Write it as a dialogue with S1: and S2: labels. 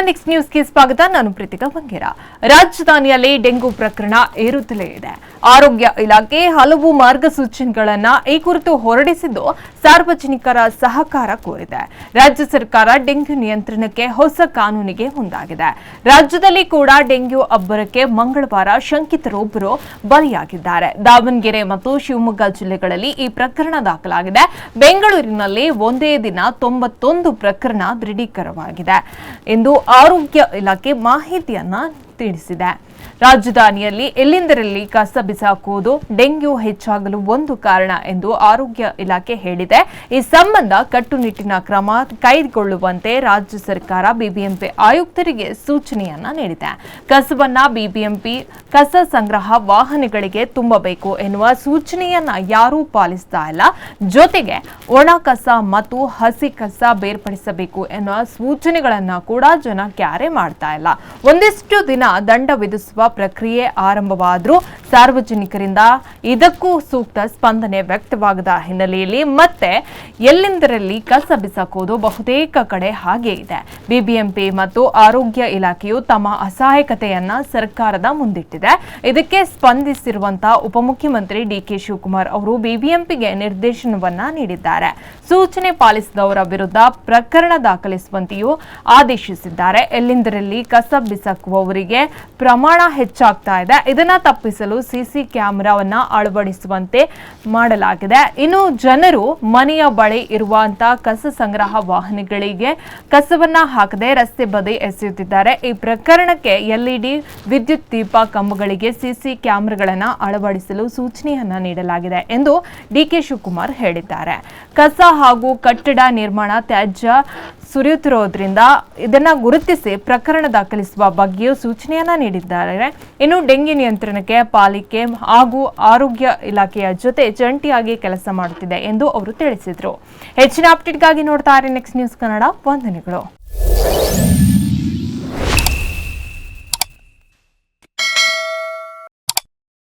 S1: Next ನ್ಯೂಸ್ಗೆ ಸ್ವಾಗತ. ನಾನು ಪ್ರೀತಿಕಾ ಬಂಗೇರ ರಾಜಧಾನಿಯಲ್ಲಿ ಡೆಂಗು ಪ್ರಕರಣ ಏರುತ್ತಲೇ ಇದೆ. ಆರೋಗ್ಯ ಇಲಾಖೆ ಹಲವು ಮಾರ್ಗಸೂಚಿಗಳನ್ನ ಈ ಕುರಿತು ಹೊರಡಿಸಿದ್ದು ಸಾರ್ವಜನಿಕರ ಸಹಕಾರ ಕೋರಿದೆ. ರಾಜ್ಯ ಸರ್ಕಾರ ಡೆಂಗ್ಯೂ ನಿಯಂತ್ರಣಕ್ಕೆ ಹೊಸ ಕಾನೂನಿಗೆ ಮುಂದಾಗಿದೆ. ರಾಜ್ಯದಲ್ಲಿ ಕೂಡ ಡೆಂಗ್ಯೂ ಅಬ್ಬರಕ್ಕೆ ಮಂಗಳವಾರ ಶಂಕಿತರೊಬ್ಬರು ಬಲಿಯಾಗಿದ್ದಾರೆ. ದಾವಣಗೆರೆ ಮತ್ತು ಶಿವಮೊಗ್ಗ ಜಿಲ್ಲೆಗಳಲ್ಲಿ ಈ ಪ್ರಕರಣ ದಾಖಲಾಗಿದೆ. ಬೆಂಗಳೂರಿನಲ್ಲಿ ಒಂದೇ ದಿನ ತೊಂಬತ್ತೊಂದು ಪ್ರಕರಣ ದೃಢೀಕರವಾಗಿದೆ ಎಂದು ಆರೋಗ್ಯ ಇಲಾಖೆ ಮಾಹಿತಿಯನ್ನ ತಿಳಿಸಿದೆ. ರಾಜಧಾನಿಯಲ್ಲಿ ಎಲ್ಲಿಂದರಲ್ಲಿ ಕಸ ಬಿಸಾಕುವುದು ಡೆಂಗ್ಯೂ ಹೆಚ್ಚಾಗಲು ಒಂದು ಕಾರಣ ಎಂದು ಆರೋಗ್ಯ ಇಲಾಖೆ ಹೇಳಿದೆ. ಈ ಸಂಬಂಧ ಕಟ್ಟುನಿಟ್ಟಿನ ಕ್ರಮ ಕೈಗೊಳ್ಳುವಂತೆ ರಾಜ್ಯ ಸರ್ಕಾರ ಬಿಬಿಎಂಪಿ ಆಯುಕ್ತರಿಗೆ ಸೂಚನೆಯನ್ನ ನೀಡಿದೆ. ಕಸವನ್ನ ಬಿಬಿಎಂಪಿ ಕಸ ಸಂಗ್ರಹ ವಾಹನಗಳಿಗೆ ತುಂಬಬೇಕು ಎನ್ನುವ ಸೂಚನೆಯನ್ನ ಯಾರೂ ಪಾಲಿಸ್ತಾ ಇಲ್ಲ. ಜೊತೆಗೆ ಒಣ ಕಸ ಮತ್ತು ಹಸಿ ಕಸ ಬೇರ್ಪಡಿಸಬೇಕು ಎನ್ನುವ ಸೂಚನೆಗಳನ್ನ ಕೂಡ ಜನ ಕ್ಯಾರೆ ಮಾಡ್ತಾ ಇಲ್ಲ. ಒಂದಿಷ್ಟು ದಿನ ದಂಡ ವಿಧಿಸುವ ಪ್ರಕ್ರಿಯೆ ಆರಂಭವಾದರೂ ಸಾರ್ವಜನಿಕರಿಂದ ಇದಕ್ಕೂ ಸೂಕ್ತ ಸ್ಪಂದನೆ ವ್ಯಕ್ತವಾಗದ ಹಿನ್ನೆಲೆಯಲ್ಲಿ ಮತ್ತೆ ಎಲ್ಲೆಂದರಲ್ಲಿ ಕಸ ಬಿಸಾಕುವುದು ಬಹುತೇಕ ಕಡೆ ಹಾಗೆ ಇದೆ. ಬಿಬಿಎಂಪಿ ಮತ್ತು ಆರೋಗ್ಯ ಇಲಾಖೆಯು ತಮ್ಮ ಅಸಹಾಯಕತೆಯನ್ನ ಸರ್ಕಾರದ ಮುಂದಿಟ್ಟಿದೆ. ಇದಕ್ಕೆ ಸ್ಪಂದಿಸಿರುವಂತಹ ಉಪಮುಖ್ಯಮಂತ್ರಿ ಡಿಕೆ ಶಿವಕುಮಾರ್ ಅವರು ಬಿಬಿಎಂಪಿಗೆ ನಿರ್ದೇಶನವನ್ನ ನೀಡಿದ್ದಾರೆ. ಸೂಚನೆ ಪಾಲಿಸಿದವರ ವಿರುದ್ಧ ಪ್ರಕರಣ ದಾಖಲಿಸುವಂತೆಯೂ ಆದೇಶಿಸಿದ್ದಾರೆ. ಎಲ್ಲೆಂದರಲ್ಲಿ ಕಸ ಬಿಸಾಕುವವರಿಗೆ ಪ್ರಮಾಣ ಹೆಚ್ಚಾಗ್ತಾ ಇದೆ. ಇದನ್ನ ತಪ್ಪಿಸಲು ಸಿಸಿ ಕ್ಯಾಮೆರಾವನ್ನ ಅಳವಡಿಸುವಂತೆ ಮಾಡಲಾಗಿದೆ. ಇನ್ನು ಜನರು ಮನೆಯ ಬಳಿ ಇರುವಂತಹ ಕಸ ಸಂಗ್ರಹ ವಾಹನಗಳಿಗೆ ಕಸವನ್ನ ಹಾಕದೆ ರಸ್ತೆ ಬದಿ ಎಸೆಯುತ್ತಿದ್ದಾರೆ. ಈ ಪ್ರಕರಣಕ್ಕೆ ಎಲ್ಇಡಿ ವಿದ್ಯುತ್ ದೀಪ ಕಂಬಗಳಿಗೆ ಸಿಸಿ ಕ್ಯಾಮೆರಾಗಳನ್ನ ಅಳವಡಿಸಲು ಸೂಚನೆಯನ್ನ ನೀಡಲಾಗಿದೆ ಎಂದು ಡಿಕೆ ಶಿವಕುಮಾರ್ ಹೇಳಿದ್ದಾರೆ. ಕಸ ಹಾಗೂ ಕಟ್ಟಡ ನಿರ್ಮಾಣ ತ್ಯಾಜ್ಯ ಸುರಿಯುತ್ತಿರೋದ್ರಿಂದ ಇದನ್ನ ಗುರುತಿಸಿ ಪ್ರಕರಣ ದಾಖಲಿಸುವ ಬಗ್ಗೆಯೂ ಸೂಚನೆಯನ್ನ ನೀಡಿದ್ದಾರೆ. ಇನ್ನು ಡೆಂಗಿ ನಿಯಂತ್ರಣಕ್ಕೆ ಪಾಲಿಕೆ ಹಾಗೂ ಆರೋಗ್ಯ ಇಲಾಖೆಯ ಜೊತೆ ಜಂಟಿಯಾಗಿ ಕೆಲಸ ಮಾಡುತ್ತಿದೆ ಎಂದು ಅವರು ತಿಳಿಸಿದರು. ಹೆಚ್ಚಿನ ಅಪ್ಡೇಟ್ಗಾಗಿ ನೋಡ್ತಾರೆ ನೆಕ್ಸ್ಟ್ ನ್ಯೂಸ್ ಕನ್ನಡ ವಂದನೆಗಳು.